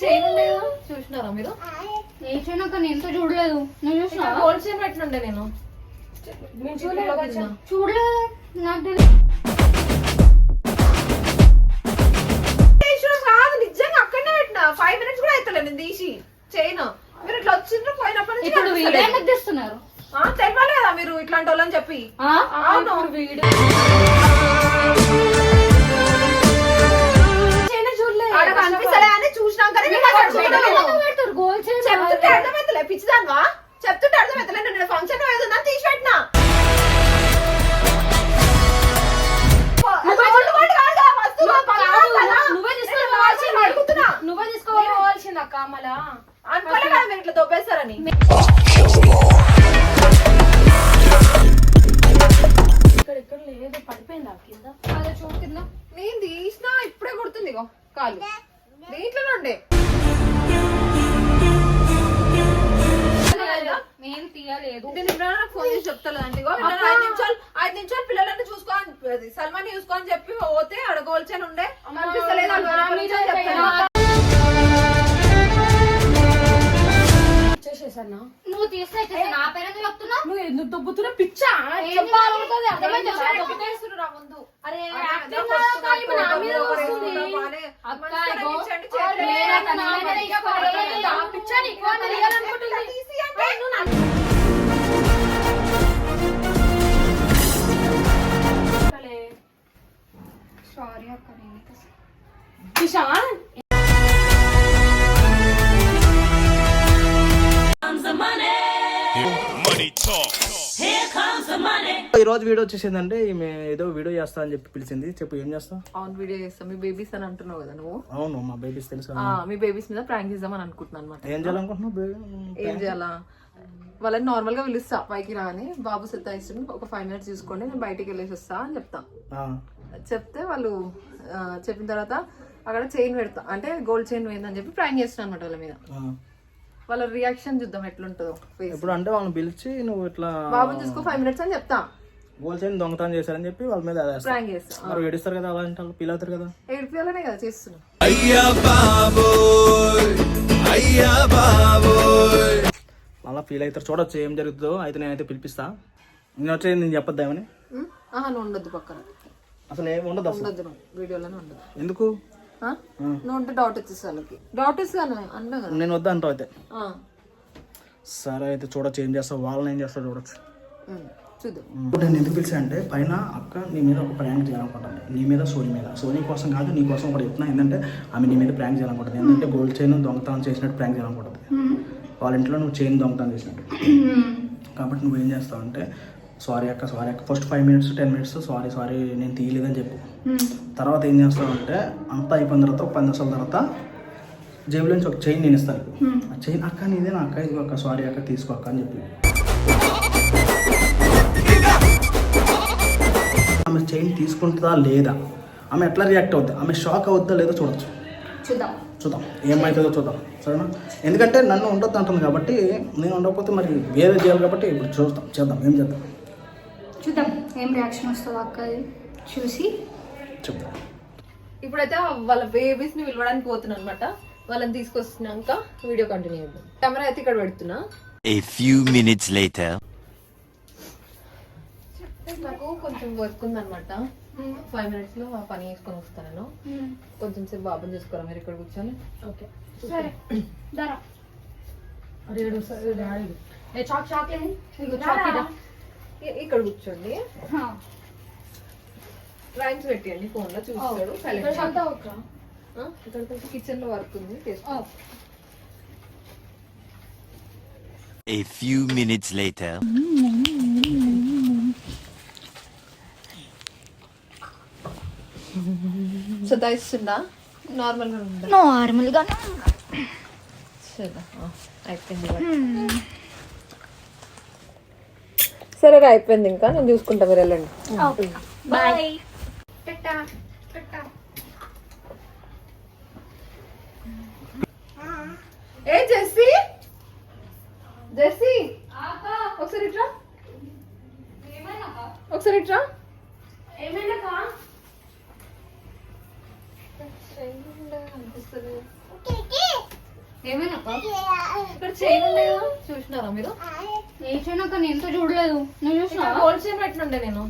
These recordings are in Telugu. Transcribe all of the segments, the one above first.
చైన్ ఉండే కదా చూసినారా మీరు? ఏ చూడలేదు. నువ్వు చూసినావా? గోల్డ్ చైన్ నేను. చూడలేదు నాకు పెట్టిన. ఫైవ్ మినిట్స్ కూడా నేను తీసి. చైన్ మీరు ఇట్లా వచ్చిండ్రు పోయినప్పటి నుంచి తీస్తున్నారు? మీరు ఇట్లాంటి వాళ్ళని చెప్పి? అవును. కనిపిస్తలే అని చూసినాకనే చెప్తుంటే అర్థమైతలే పిచ్చిదాన్వా? చెప్తుంటే అర్థమైతలే అని చెప్పి పోతే ఆడ గోల్చని ఉండే నువ్వు తీస్తే నా పేరు చెప్తున్నావు? నువ్వు ఎందుకు దొబ్బుతున్నా? పిచ్చా? ఏం చెప్పాలనుకుంటుంది? సారీ అక్క నేను కిషాన్ ఈ రోజు వీడియో వచ్చేసిందంటే ఈమె ఏదో వీడియో చేస్తా అని చెప్పి పిలిచింది. చెప్పు ఏం చేస్తా అవును వీడియో చేస్తాం. మీ బేబీస్ అని అంటున్నావు కదా నువ్వు? అవును మా బేబీస్ తెలుసు కదా. మీ బేబీస్ మీద ప్రాంక్ చేద్దామని అనుకుంటున్నాను అనమాట ఏం చేయాలనుకుంటున్నావు? ఏం చేయాలా? వాళ్ళని నార్మల్గా పిలుస్తా పైకి రాని బాబు సత్తాయిస్తుంది ఒక ఫైవ్ మినిట్స్ చూసుకోండి నేను బయటికి వెళ్ళేసి వస్తా అని చెప్తా. ఆ, చెప్తే వాళ్ళు చెప్పిన తర్వాత అక్కడ చైన్ పెడతా. అంటే గోల్డ్ చైన్ పోయిందని చెప్పి ప్రాంక్ చేస్తున్నా అనమాట వాళ్ళ మీద. వాళ్ళ రియాక్షన్ చూద్దాం ఎట్లుంటుందో ఇప్పుడు అంటే వాళ్ళని పిలిచి నువ్వు ఇట్లా బాబుని చూసుకో ఫైవ్ మినిట్స్ అని చెప్తా. గోల్చైన్ దొంగతనం చేశారని చెప్పి వాళ్ళ మీద ప్రాంక్ చేస్తా మరి ఏడిస్తారు కదా అలాంటి వాళ్ళు? ఫీల్ అవుతారు కదా? ఏడిపియాలనే కదా చేస్తున్నా. అలా ఫీల్ అవుతారు. చూడొచ్చు ఏం జరుగుతుందో. అయితే నేనైతే పిలిపిస్తా. నేను వచ్చి నేను చెప్పొద్దామని ఉండొద్దు పక్కన. అసలు ఏం ఉండదు అసలు. నువ్వు వీడియోలోనే ఉండదు. ఎందుకు? ఆ? నువ్వు ఉంటే డౌట్ వచ్చేసి వాళ్ళకి. డౌట్ అన్నా కదా. నేను వద్దా అంటావు అయితే. ఆ. సరే అయితే చూడొచ్చు ఏం చేస్తావు వాళ్ళని ఏం చేస్తావు చూడొచ్చు. ఉం. చూద్దాం. ఇప్పుడు నేను ఎందుకు పిలిచా అంటే పైన అక్క నీ మీద ఒక ప్రాంక్ చేయాలనుకుంటాను నీ మీద సోనీ మీద. సోనీ కోసం కాదు నీ కోసం కూడా చెప్తున్నా. ఏంటంటే ఆమె నీ మీద ప్రాంక్ చేయాలనుకుంటుంది. ఏంటంటే గోల్డ్ చైన్ దొంగతనం చేసినట్టు ప్రాంక్ చేయాలనుకుంటుంది. వాళ్ళ ఇంట్లో నువ్వు చైన్ దొంగతనం చేసినట్టు. కాబట్టి నువ్వు ఏం చేస్తావు అంటే సారీ అక్క సారీ అక్క. First five minutes ten minutes sorry sorry నేను తీయలేదని చెప్పు. తర్వాత ఏం చేస్తావు అంటే అంతా అయిపోయిన తర్వాత ఒక పది నిమిషాల తర్వాత జేబులో నుంచి ఒక చైన్ నేను ఇస్తాను ఆ చైన్ అక్క నీదే నా అక్క ఇదిగో అక్క సారీ అక్క తీసుకో అక్క అని చెప్పి. ఆమె చైన్ తీసుకుంటుందా లేదా? ఆమె ఎట్లా రియాక్ట్ అవుద్దా? ఆమె షాక్ అవుద్దా లేదో చూడొచ్చు. చూద్దాం. చూద్దాం. ఏమవుతుందో చూద్దాం. సరేనా? ఎందుకంటే నన్ను ఉండొద్దు అంటుంది కాబట్టి నేను ఉండకపోతే మరి వేరే చేయాలి కాబట్టి ఇప్పుడు చూద్దాం చేద్దాం. ఏం చేద్దాం? చూద్దాం. ఏం రియాక్షన్ వస్తుందో అక్క చూసి. చెప్దాం ఇప్పుడైతే వాళ్ళ బేబీస్ని పిలవడానికి పోతున్నా అనమాట వాళ్ళని తీసుకొస్తున్నాక వీడియో కంటిన్యూ చేద్దాం. కెమెరా అయితే ఇక్కడ పెడుతున్నా. A few minutes later. నాకు కొంచెం వర్క్ ఉందన్నమాట. ఫైవ్ మినిట్స్లో ఆ పని చేసుకొని వస్తాను కొంచెం సేపు బాబుని చూసుకోరా మీరు ఇక్కడ కూర్చొని? ఓకే. సరే. దారా. అరే డాడీ ఏ చాక్ ఇక్కడ కూర్చోండి. రైమ్స్ పెట్టండి ఫోన్లో చూస్తాడు ఇక్కడ కిచెన్లో వర్క్ ఉంది A few minutes later. సతాయిస్తుందా నార్మల్గా ఉందా? నార్మల్గా సరే ఆ, అయిపోయింది. ఇవాళ. సరే అయిపోయింది ఇంకా. నేను చూసుకుంటా మీరు వెళ్ళండి. బాయ్ ఏ జెస్సీ జెస్సీ ఒకసారి ఇట్రా. ఒకసారి ఇట్రా. ఏమైనా చూసినారా మీరు? అక్క నేను ఎంతో చూడలేదు. నువ్వు గోల్డ్ చైన్ పెట్టినుండే నేను.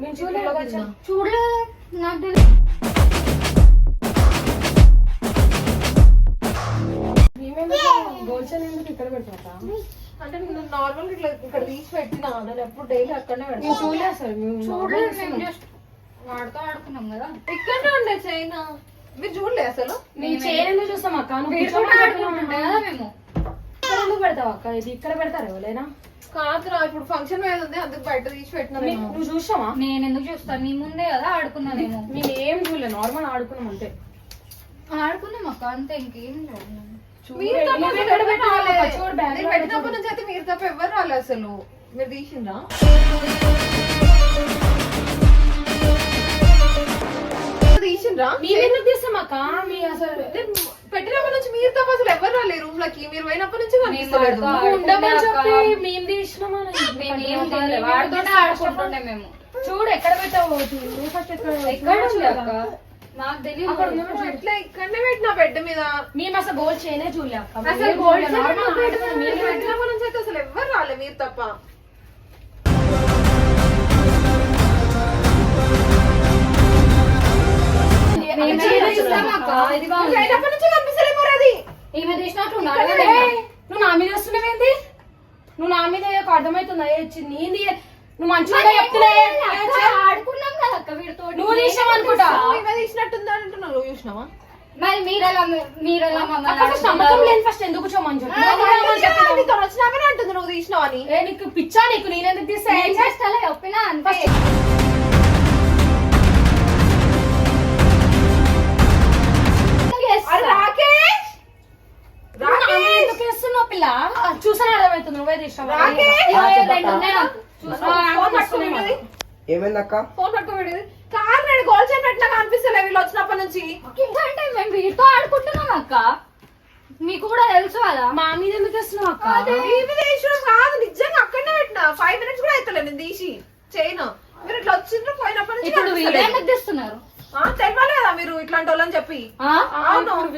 నేను చూడలేదు. చూడలేదు. నాకు ఎందుకు ఇక్కడ పెడతా అంటే నేను నార్మల్ ఇట్లా ఇక్కడ తీసి పెట్టినా నేను ఎప్పుడు డైలీ అక్కడనే పెడతాను చూడలేదు సార్ చూడలేదు మేము జస్ట్ వాడుతూ ఆడుకున్నాం కదా. ఇక్కడనే ఉండే చైన్. మీరు చూడలే అసలు? చైన్ ఎందుకు చూస్తాం అక్క? నువ్వు మేము. ఇక్కడ ఎందుకు పెడతావు అక్క? ఇది ఇక్కడ పెడతారు ఎవరైనా? కాదురా ఇప్పుడు ఫంక్షన్ మీద ఉంది అందుకు బయట తీసి పెట్టినా నేను. నువ్వు చూసావా? నేను ఎందుకు చూస్తాను నీ ముందే కదా ఆడుకున్నానేమో మేము ఏం చూడలేదు నార్మల్ ఆడుకున్నాం అంతే. ఆడుకున్నాం అక్క అంతే ఇంకేం చూడలేదు మీరు చూడు, తప్ప నువ్వు ఎవరు ఎక్కడ పెట్టావు రాలే. అక్క? చూడు, బ్యాగ్ నేను లో పెట్టినప్పటి నుంచి అయితే మీరు తప్ప ఎవరు రాలే అసలు. మీరు తీసిండ్రా? తీసిండ్రా? మేము ఎందుకు తీస్తాం అక్క? మీ అసలు నేను పెట్టినప్పటి నుంచి మీరు తప్ప అసలు ఎవరు రాలే రూమ్లోకి? మీరు పోయినప్పటి నుంచి కనిపిస్తలేదు. ఉండమని చెప్పి. మేము తీసినామని మేము ఏం తెలియదు వాడుతూనే ఆడుకుంటుండే మేము. చూడు ఎక్కడ పెట్టావు నువ్వు ఫస్ట్ ఎక్కడ ఎక్కడ ఉంది అక్క. నాకు తెలియదు అక్కడ ఉంది. నువ్వు ఎట్లా ఇక్కడనే పెట్టిన బెడ్ మీద? మేము అసలు గోల్డ్ చేయనే చూడలే అక్క. అసలు గోల్డ్. నార్మల్ పెట్టినప్పటి నుంచి అయితే అసలు ఎవరు రాలే మీరు తప్ప? ఈమె తీసినట్టు ఏయ్, నువ్వు నా మీద వస్తున్నావేంది నువ్వు నా మీద అర్థమవుతుందా? ఏంది నువ్వు మంచిగా చెప్తున్నా? ఆడుకున్నాం కదా అక్క వీడితో నువ్వు తీసావు అనుకుంటా? తీసినట్టుందా అంటున్నావు? నువ్వు చూసినావా? మరి మీరెలా మీరెలా నమ్మకం లేని ఫస్ట్ ఎందుకు చూమని వచ్చినాకనే అంటుంది నువ్వు తీసినావని ఏ నీకు పిచ్చా నీకు? నేనెందుకు తీసా ఏం చేస్తా చెప్పినా అంతే. పిల్ల చూసాను అర్థమవుతుంది నువ్వే పట్టుకోబెట్టేది ఏమైందక్క ఫోన్ పట్టుకోబెట్టేది కార్ నేను గోల్ చేయని పెట్టినా కనిపిస్తలే వీళ్ళు వచ్చినప్పటి నుంచి. ఇంకంటే మేము వీటితో ఆడుకుంటున్నాం అక్క. మీకు కూడా తెలుసు కదా. మా మీద ఎందుకు వేస్తున్నావు అక్క? కాదు. నిజంగా అక్కడనే పెట్టినా. ఫైవ్ మినిట్స్ కూడా అవుతలే నేను తీసి చేయను. మీరు ఇట్లా వచ్చిండ్రు పోయినప్పటి నుంచి ఇప్పుడు వీడియో. ఎందుకు తీస్తున్నారు? ఆ, తెలవాలి కదా మీరు ఇట్లాంటి వాళ్ళని చెప్పి? ఆ? అవును. ఫస్ట్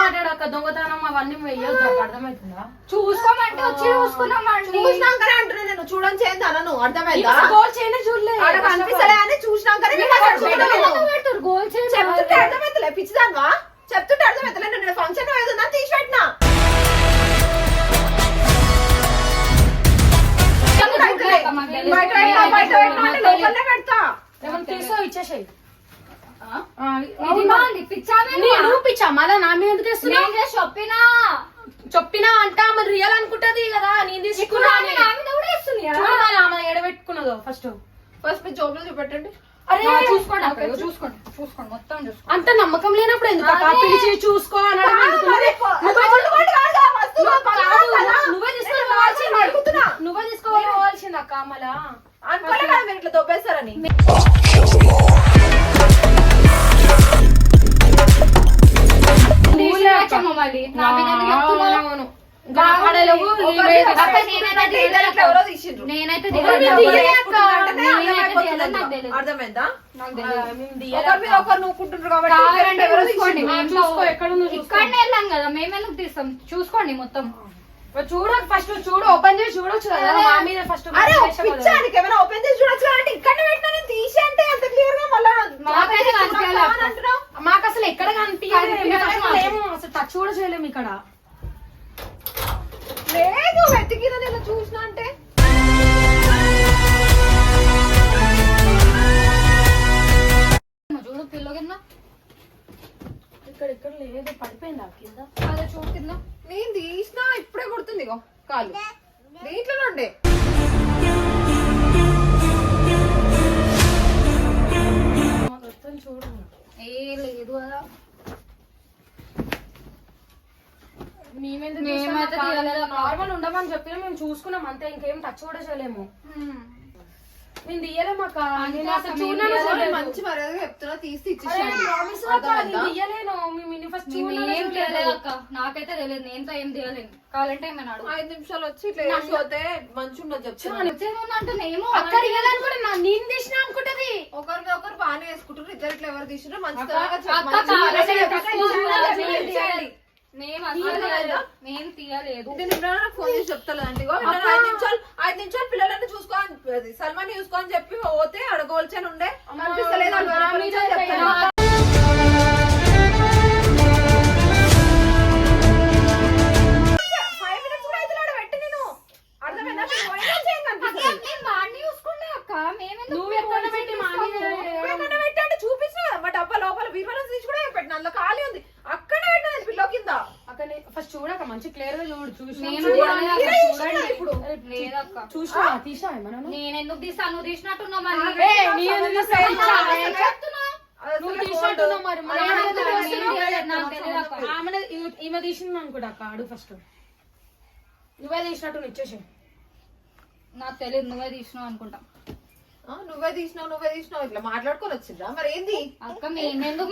మాట్లాడక దొంగతనం అవన్నీ వెయ్యొద్దు అక్క అర్థమవుతుందా? చూసుకోమంటే వచ్చి చూసుకున్నామండి. చూసినాకనే అంటున్నా నేను చూడని చేయండి అనను అర్థమైందా? గోల్ చేయనే చూడలే. ఆడ కనిపిస్తలే అని చూసినాకనే నేను అక్కడ చూడలేదు. పెడతారు? గోల్ చెప్తుంటే అర్థమైతలే పిచ్చిదాన్వా? చెప్తుంటే అర్థమైతలే నేను ఫంక్షన్ ఏదన్నా తీసి పెట్టినా బయట పెట్టా, బయట పెట్టా అంటే లోపలనే పెడతా. ఏమైనా తీసావు ఇచ్చేసాయి ఇది బాగుంది పిచ్చామే నువ్వు పిచ్చా మళ్ళా నా మీద ఎందుకు వేస్తున్నావు? నేను చేసి చెప్పినా. చెప్పినా అంటా మరి రియల్ అనుకుంటది కదా. నేను తీసుకున్నా ఎడబెట్టుకున్నదో ఫస్ట్ ఫస్ట్ మీ జోబులో చూపెట్టండి. అరే చూసుకోండి చూసుకోండి. చూసుకోండి మొత్తం చూసుకోండి. అంత నమ్మకం లేనప్పుడు ఎందుకు. పిలిచి చూసుకో నువ్వే తీసుకోవాల్సింది. నువ్వే తీసుకోవాల్సింది అక్క మళ్ళా. అనుకోలే కదా మీరు ఇట్లా దొబ్బేస్తారని. ఎవరో చూసుకోండి. మేము చూసుకో, చూసుకో. ఇక్కడనే వెళ్ళాం కదా మేము ఎందుకు తీస్తాం? చూసుకోండి మొత్తం. చూడు ఫస్ట్ చూడు ఓపెన్ చేసి చూడొచ్చు కదా మా మీద ఫస్ట్ అరే పిచ్చానికి ఏమైనా ఓపెన్ చేసి చూడొచ్చు కదా అంటే ఇక్కడ పెట్టినా నేను తీసి అంటే అంత క్లియర్గా మళ్ళా మాకైతే కనిపించాలి అక్క. అంటున్నావు? మాకు అసలు ఎక్కడ. ఏమో అసలు టచ్ కూడా చేయలేము ఇక్కడ. లేదు వెతికిన నేను చూసిన అంటే. చూడు ఇక్కడ ఇక్కడ లేదు పడిపోయింది కింద. అదే చూడు కింద. నేను తీసినా ఇప్పుడే కొడుతుంది ఇగో కాలు. దీంట్లోనే ఉండే. మొత్తం చూడు. ఏ లేదు కదా. మేమైతే. నార్మల్ ఉండమని చెప్పినా మేము చూసుకున్నాం అంతే ఇంకేం టచ్ కూడా చేయలేము. నేను తీయలేము అక్క నేను అసలు చూడను. మంచి మర్యాదగా చెప్తున్నా తీసి అరే, ఇచ్చేసాను promise గా అక్క, నేను తీయలేను first మేము చూడను ఏం తెలియదు అక్క. నాకైతే తెలియదు నేనుతో ఏం తెలియలేదు కావాలంటే ఏమైనా అడుగు. ఐదు నిమిషాలు వచ్చి ఇట్లా వేసి పోతే మంచి ఉండదు చెప్తున్నా. వచ్చేది ఉందంటే ఏమో అక్క నా- నేను తీసిన అనుకుంటది. ఒకరి మీద ఒకరు బాగానే వేసుకుంటారు ఇద్దరు ఇట్లా ఎవరు తీసినా మంచి అక్క. అక్క తీయలేదు. తీయలేదు. నేను ఫోన్ చేసి చెప్తాను ఐదు నిమిషాలు ఐదు నిమిషాలు పిల్లలని చూసుకో అది సల్మాన్ చూసుకో అని చెప్పి పోతే అడగవలచని ఉండే అనిపిస్తలేదు ఫస్ట్ చూడక మంచి క్లియర్గా చూడు. చూసినా తీసినా నేను ఎందుకు నువ్వు తీసినట్టున్నావు మరి. ఈమె తీసింది అనుకుంటా ఫస్ట్ నువ్వే తీసినట్టు ఇచ్చేసి నాకు తెలియదు నువ్వే తీసినావు అనుకుంటా. నువ్వే తీసినావు నువ్వే తీసినావు ఇట్లా మాట్లాడుకొని వచ్చిందా? మరి ఏంది? అక్క మేమెందుకు?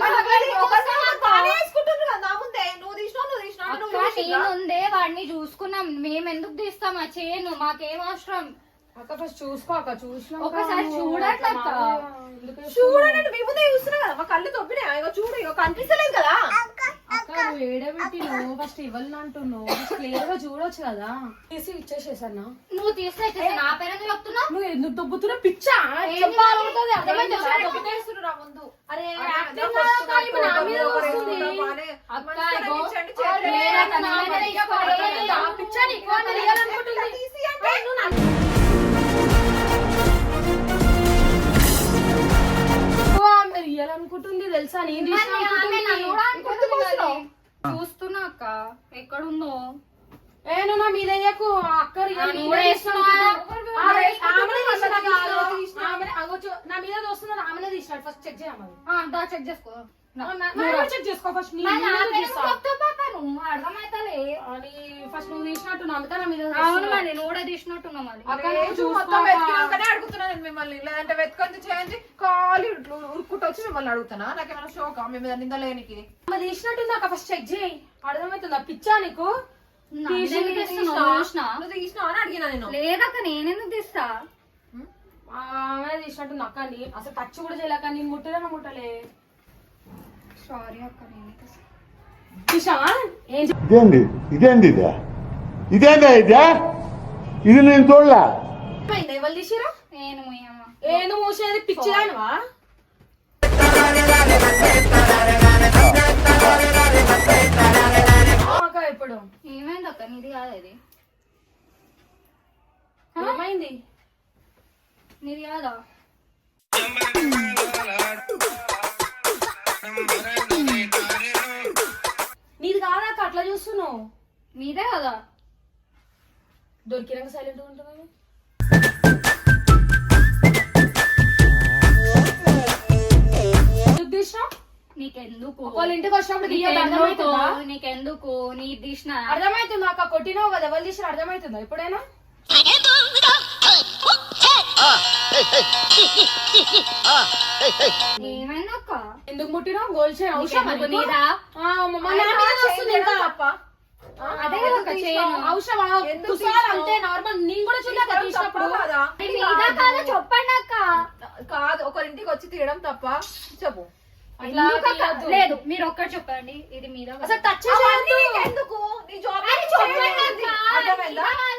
నేనుందే వాడిని చూసుకున్నాం. మేము ఎందుకు తీస్తాం? ఆ చేయను మాకేం అవసరం? అక్క ఫస్ట్ చూసుకో అక్క చూసినా ఒకసారి చూడండి అక్క. చూడండి మీ ముందే చూస్తున్నా కదా మా కళ్ళు తొప్పినాయి? ఇగో చూడు ఇగో కనిపిస్తలేదు కదా. నువ్వు ఏడబెట్టి నువ్వు ఫస్ట్ ఇవ్వాలని అంటున్నావు క్లియర్గా చూడొచ్చు కదా. తీసి ఇచ్చేసేసన్నా. నువ్వు తీస్తే నా పేరెందుకు చెప్తున్నావు? నువ్వు ఎందుకు దొబ్బుతున్నా? పిచ్చా. అర్థమైందా? ముందు. అరే యాక్టింగ్ నా మీద వస్తుంది. అక్క. నటించండి, అనుకుంటుంది. అనుకుంటుంది మరి. చూస్తున్నా అక్క. ఎక్కడుందో? ఏ నువ్వు నా మీద అక్క చూ- నా మీద వస్తున్నది ఆమెనే తీసినట్టు. ఫస్ట్ చెక్ చేయమని చెక్ చేసుకో. చెక్ చేసుకో ఫస్ట్ అని ఫస్ట్ నువ్వు తీసినట్టు నా అందుకే నా మీద అవును. మరి నువ్వు కూడా తీసినట్టున్నావు మరి. మొత్తం. వెతికినాకనే అడుగుతున్నాను నేను మిమ్మల్ని. లేదంటే వెతకండి చేయండి. ఇట్లు ఉరుక్కుంటూ వచ్చి మిమ్మల్ని అడుగుతానా నాకేమైనా షోకా? మీ మీద నిందలేనికి? ఆమె తీసినట్టుంది అక్క ఫస్ట్ చెక్ చేయి. అర్థమవుతుందా పిచ్చా నీకు? లేదక్క నేనెందుకు తీస్తా? ఆమె తీసినట్టుంది అక్క నీ అసలు టచ్ కూడా చేయలేక నేను ముట్టలేనా ముట్టలే? సారీ అక్క నేను తీస్తా. చూసావా ఏం చెప్- ఇదేంది? ఇదేంది ఇదే? ఇదేందా ఇదే? ఇది నేను చూడలే. ఏమైంది ఎవరు తీసిరా నేను ముయ్యమ్మ ఏను మూసేది పిచ్చిదానివా అక్క ఇప్పుడు. ఏమైంది అక్క? నీది కాదు ఇది? ఏమైంది? నీది కాదా? అట్లా చూస్తున్నావు? నీదే కదా? దొరికినాక సైలెంట్ ఉంటుంది నీకెందుకు? వాళ్ళ ఇంటికి వచ్చినప్పుడు తీయదు నీకెందుకు? అర్థమవుతుందా నీకెందుకు? నీ తీసిన అర్థమవుతుందా? అక్క కొట్టినావు కదా ఎవరు తీసిన అర్థమవుతుందా? ఎప్పుడైనా? ఎందుకు ముట్టినావు? గోల్ అవసరం అదే కదా అవసరం? అంతే నార్మల్ నేను కూడా చూడలేక తీయడం తీసినప్పుడు. తప్ప కాదా? ఇది నీదా కాదా చెప్పండి అక్క కాదు ఒకరింటికి వచ్చి తీయడం తప్ప? చెప్పు. ఎందుకు. లేదు మీరు ఒక్కటి చెప్పండి ఇది మీద అసలు టచ్ నీకెందుకు? నీ జాబ్?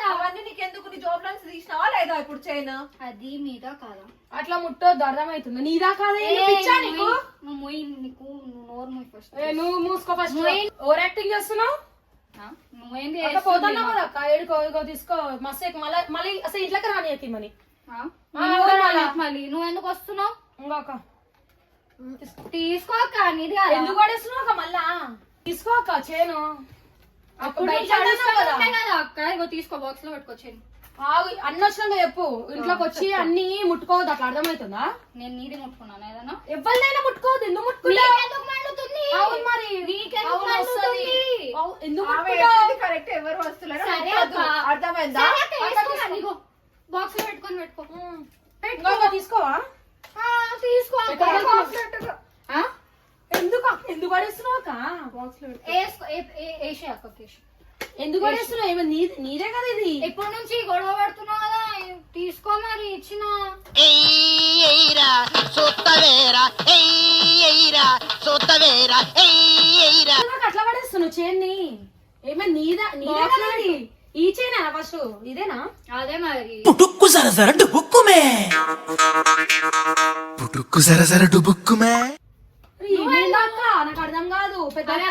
అవన్నీ నీకెందుకు? నీ జాబ్ నుంచి తీసినావా లేదా ఇప్పుడు చైన్? అది మీద కాదా? అట్లా ముట్టొద్దు అర్థమవుతుంది నీదా కాదా? నీకు? నువ్వు నీకు నోరు ఫస్ట్ ఏ, నువ్వు మూసుకో ఫస్ట్ ఓవర్ యాక్టింగ్ చేస్తున్నావు? నువ్వేంది అక్క పోతున్నావు కదా అక్క. ఏడుకో తీసుకో. మస్తు. మళ్ళీ మళ్ళీ అసలు ఇంట్లోకి రానియకి మని. మళ్ళీ నువ్వు ఎందుకు వస్తున్నావు? ఇంకో అక్క తీసుకో అక్క నీది కాదా? ఎందుకు పడేస్తున్నావు అక్క మళ్ళా? తీసుకో అక్క చేను. అప్పుడు అక్క ఇగో తీసుకో బాక్స్లో పెట్టుకొచ్చాను ఆగు, అన్ని వచ్చినాక చెప్పు. ఇంట్లోకి వచ్చి అన్ని ముట్టుకోవద్దు అట్లా అర్థమవుతుందా? నేను నీది ముట్టుకున్నాను ఏదన్నా ఎవరినైనా ముట్టుకోవద్దు ఎందుకు మండుతుంది? అవును మరి. ఎందుకు కరెక్ట్ ఎవరు వస్తున్నారు. అర్థమైందా? బాక్స్లో పెట్టుకొని పెట్టుకో. తీసుకోవా ఆ, తీసుకో అక్క. ఎక్కడ బాక్స్లో పెట్టుకో. ఆ? ఎందుకు అక్క? ఎందుకు పడేస్తున్నావు అక్క బాక్స్లో పెట్టు. వేసుకో ఏ- ఏ- వేసే అక్క వేసే. ఎందుకు పడేస్తున్నావు? ఏమో నీ నీదే కదా ఇది? ఇప్పటి నుంచి గొడవ పడుతున్నావు కదా? తీసుకో మరి ఇచ్చిన. అట్లా పడేస్తున్నావు చేన్ని? ఏమైనా నీదా నీదా కదా ఇది? ఈ చైనా ఫస్ట్ ఇదేనా? అదే మరి. పుటుక్కు సర సర డుబుక్కుమే. పుటుక్కు సర సర డుబుక్కుమే. ఏమైందక్క నాకు అర్థం కాదు. పెద్ద అరే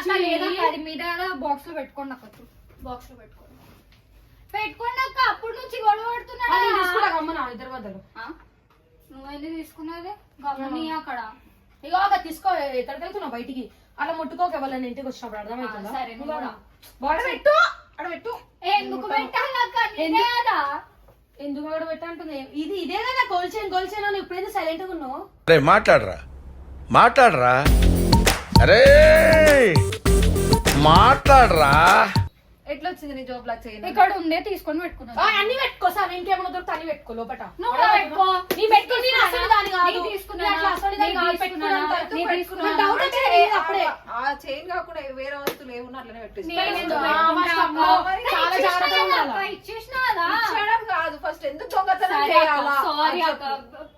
అది మీద బాక్స్లో పెట్టుకోండి అక్క. బాక్స్లో పెట్టుకోండి. పెట్టుకోండి అక్క. అప్పుడు నుంచి గొడవ పడుతున్నా గమ్మన ఇద్దరు బద్దలు నువ్వెందుకు తీసుకున్నది గమని అక్కడ. ఇగో ఒక తీసుకో. ఎక్కడికి వెళ్తున్నావు బయటికి? అలా ముట్టుకోక ఎవరైనా ఇంటికి వచ్చినప్పుడు. అర్థమవుతుందా సరే. బాడ పెట్టు. అక్కడ పెట్టు. ఏ, ఎందుకు పెట్టాలి అక్క? ఎందుకు? అక్కడ పెట్టు ఇది ఇదే కదా గోల్చేన్ గోల్చేన్ ఇప్పుడైతే సైలెంట్గా ఉన్నావు. అరే మాట్లాడరా. మాట్లాడరా? అరే! మాట్లాడరా? ఎట్లా వచ్చింది నీ జాబ్ లా చేయను ఇక్కడ ఉందే తీసుకొని పెట్టుకున్నాను. ఆ, అన్ని పెట్టుకో సార్. ఇంకేమైనా దొరికితే అన్ని పెట్టుకో లోపట. నువ్వు కూడా పెట్టుకో. నీ పెట్టుకో నేను అసలు దాని కాదు. నీకు తీసుకున్నానా? నేను అట్లా అసలు దాని కాదు? డౌట్ వచ్చింది నీకు అప్పుడే. ఆ చైన్ కాకుండా వేరే వస్తువులు ఏమున్నా అట్లనే పెట్టేసి చాలా జాగ్రత్తగా కదా ఉండాలా? అక్క, ఇచ్చేసినా కదా? ఇచ్చడం కాదు. ఫస్ట్ ఎందుకు దొంగతనం సరే చేయాలా? సారీ అక్క.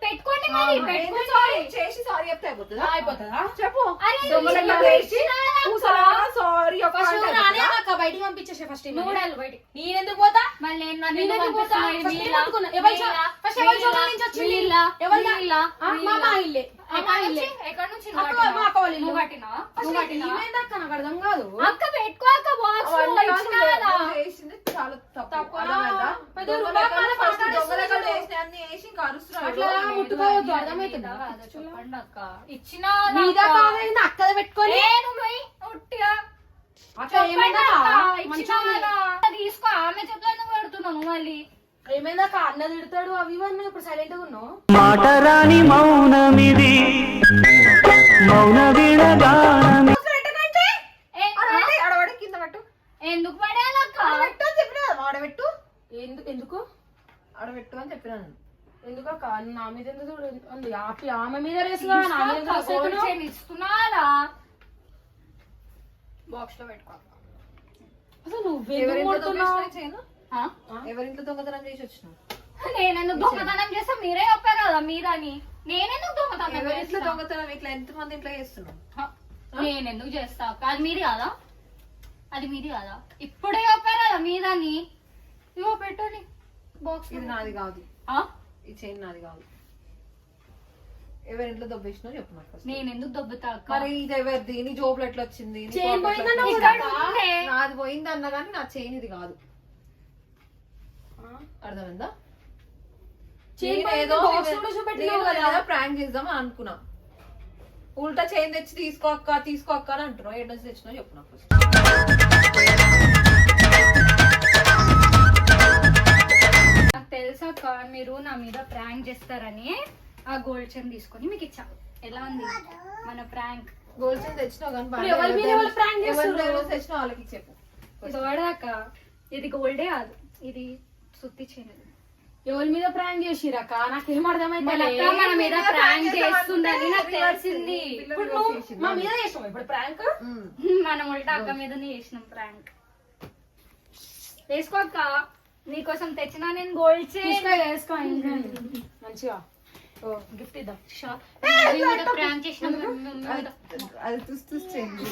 పెట్టుకోండి మరి సారీ చేసి సారీ చెప్తే అయిపోతుందా? అయిపోతుందా? చెప్పు. అక్క. పూసలాగా సారీ అక్క బయటికి పంపించేసే ఫస్ట్ నూడలు బయటికి నేనెందుకు పోతా మళ్ళీ నేను నేను ఎందుకు పోతా? పంపిస్తున్నావు? ఫస్ట్ వీళ్ళ, ఏం అనుకున్నా? ఎవరి వీళ్ళ, చో- ఫస్ట్ ఎవరి వీళ్ళ, చోట నుంచి వచ్చింది? వీళ్ళ, ఎవరిదా? వీళ్ళ, ఆ, మా అమ్మ ఇల్లే. ఎక్కడి అమ్మ నుంచి? ఇల్లే. ఎక్కడి నుంచి అక్క, నువ్వు కట్టినావా? మా అక్క వాళ్ళ ఇల్లు. నువ్వు కట్టినావా? ఫస్ట్ నువ్వు కట్టినావా? ఏమైందక్క నాకు అర్థం కాదు అక్క పెట్టుకో అక్క బాక్స్ అవన్నీ కాదు, ఇచ్చినా నువ్వు చాలా ముట్టుకోవద్దు అర్థమవుతుందా చెప్పండి అక్క అక్కద పెట్టుకొని ఉట్టిగా అక్క అక్క. తీసుకో ఆమె చెట్లను పెడుతున్నాను మళ్ళీ? ఏమైందక్క? అన్న తిడతాడు అవి ఇవన్నీ ఇప్పుడు సైలెంట్గా ఉన్నావు? మాటరాని మౌనమిది మౌన విడగానమి కింద పెట్టు. ఎందుకు పడేయాలక్క? ఆడబెట్టు అని చెప్పినా కదా, ఆడబెట్టు ఎందుకు? ఎందుకు ఆడబెట్టు అని చెప్పినాను ఎందుకక్క? నా మీద ఎందుకు ఆపి ఆమె మీద రేసుగా నా మీద ఎందుకు? ఇస్తున్నారా బాక్స్లో పెట్టుకో. అక్క. అసలు నువ్వు ఎవరింట్లో కొడుతున్నావు? దొంగతనం చేసి వచ్చినావు? నేనెందుకు దొంగతనం చేస్తా? మీరే చెప్పారు కదా మీరని నేనెందుకు దొంగతనం ఎవరింట్లో చేస్తా? దొంగతనం? ఇట్లా ఎంత మంది ఇంట్లో చేస్తున్నావు? హ, నేనెందుకు చేస్తా? అక్క? అది మీది కాదా? అది మీది కాదా? ఇప్పుడే చెప్పారు కదా మీదని. ఇగో పెట్టండి. బాక్స్ ఇది నాది కాదు. ఈ చైన్ నాది కాదు. ఎవరింట్లో దొబ్బేసినావు చెప్పు నాకు first. నేను ఎందుకు దొబ్బుతా అక్క? మరి ఇది ఎవరిది నీ జోబులు ఎట్లా వచ్చింది నీ చైన్ pocket లో పోయిందన్నావు ఎట్లా ఇక్కడ వచ్చింది? ఉండే. నాది పోయింది అన్న కానీ నా చైన్ ఇది కాదు అర్థమైందా పోయింది, box లో చూపెట్టినావు కదా. ప్రాంక్ చేద్దాం అని అనుకున్నా ఉల్టా చైన్ తెచ్చి తీసుకో అక్క తీసుకో అక్క అని అంటున్నావు ఎడ్ నుంచి తెచ్చినావు చెప్పు నాకు first. నాకు తెలుసా అక్క మీరు నా మీద ప్రాంక్ చేస్తారని ఆ గోల్డ్ చైన్ తీసుకొని మీకు ఇచ్చా. ఎలా ఉంది? మన ప్రాంక్ గోల్డ్ చైన్ తెచ్చినావు కానీ ఇప్పుడు ఎవరి మీద ఎవరు చేస్తుర్రు? ఎవరు తెచ్చినావు వాళ్ళకి చెప్పు ఇది వాడాక ఇది గోల్డే కాదు ఇది సుత్తి చైన్ ఎవరి మీద ప్రాంక్ చేసిరక్క? నాకేం మన అర్థమైతే అక్క మన మీద ప్రాంక్ చేస్తుందని నాకు తెలిసింది. ఇప్పుడు నువ్వు మా మీద చేసావు ఇప్పుడు ప్రాంక్ మనం ఉల్టా అక్క మీదనే చేసినాం ప్రాంక్ వేసుకో అక్క. నీకోసం తెచ్చిన నేను గోల్డ్ తీసుకో చైన్ వేసుకో ఇంకా. మంచిగా. గిఫ్ట్ ఇద్దాం. ప్రాంక్ చేసిన అది చైన్